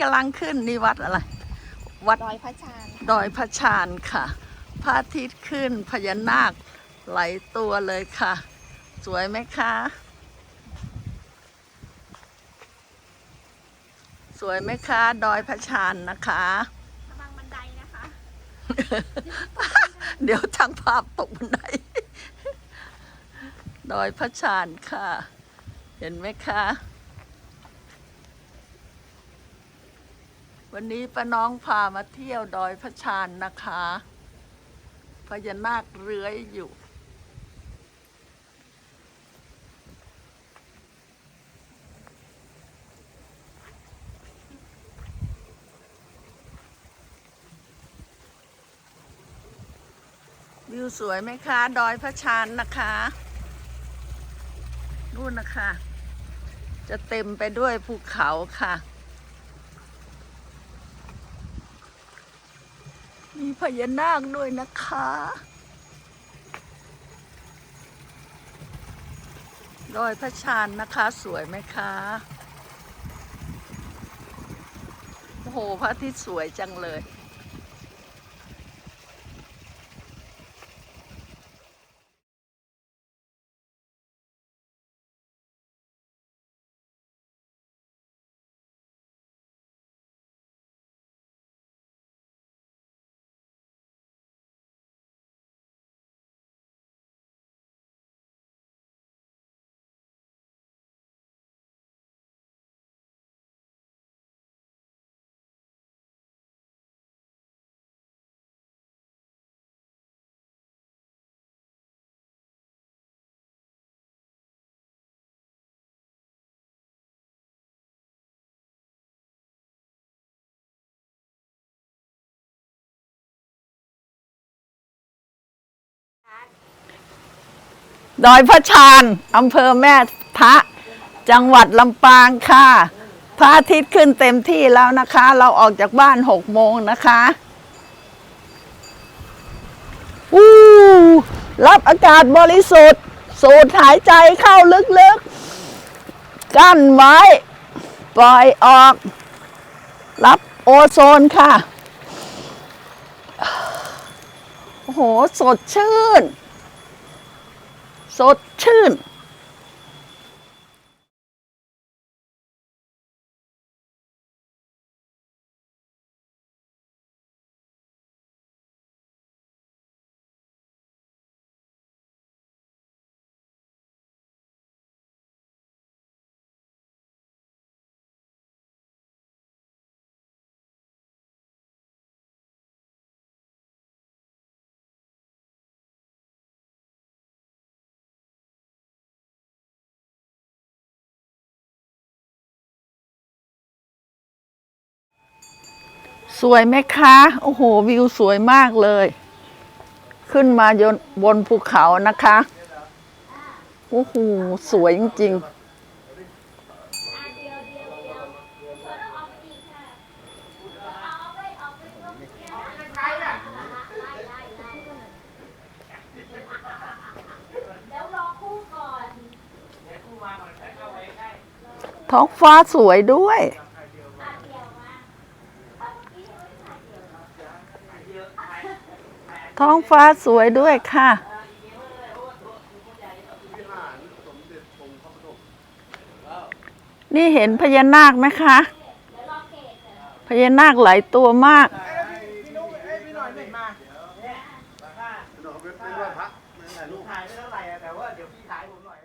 กำลังขึ้นนี่วัดอะไร วัดดอยพระชานดอยพระชานค่ะพระอาทิตย์ขึ้นพญานาคไหลตัวเลยค่ะ สวยไหมคะ สวยไหมคะ ดอยพระชานนะคะระวังบันไดนะคะ เดี๋ยวช่างภาพตกบันได ดอยพระชานค่ะ เห็นไหมคะ วันนี้ป้าน้องพามาเที่ยวดอยพระชานนะคะพญานาคเลื้อยอยู่ วิวสวยไหมคะ ดอยพระชานนะคะนู่นนะคะ จะเต็มไปด้วยภูเขาค่ะ มีพญานาคด้วยนะคะ ดอยพระชานนะคะสวยไหมคะ โอ้โหพระอาทิตย์สวยจังเลย ดอยพระชานอำเภอแม่ทะจังหวัดลำปางค่ะ พระอาทิตย์ขึ้นเต็มที่แล้วนะคะ เราออกจากบ้านหกโมงนะคะวู้รับอากาศบริสุทธิ์ สูดหายใจเข้าลึกๆ กั้นไว้ ปล่อยออก รับโอโซนค่ะ โอ้โห สดชื่น สดชื่น สวยไหมคะ โอ้โห วิวสวยมากเลย ขึ้นมายนบนภูเขานะคะ โอ้โห สวยจริง ๆท้องฟ้าสวยด้วย ท้องฟ้าสวยด้วยค่ะ นี่เห็นพญานาคไหมคะ พญานาคหลายตัวมาก ไม่ไม่ลูปถ่ายไม่เท่าไหร่แต่ว่าเดี๋ยวพี่ถ่ายผมหน่อย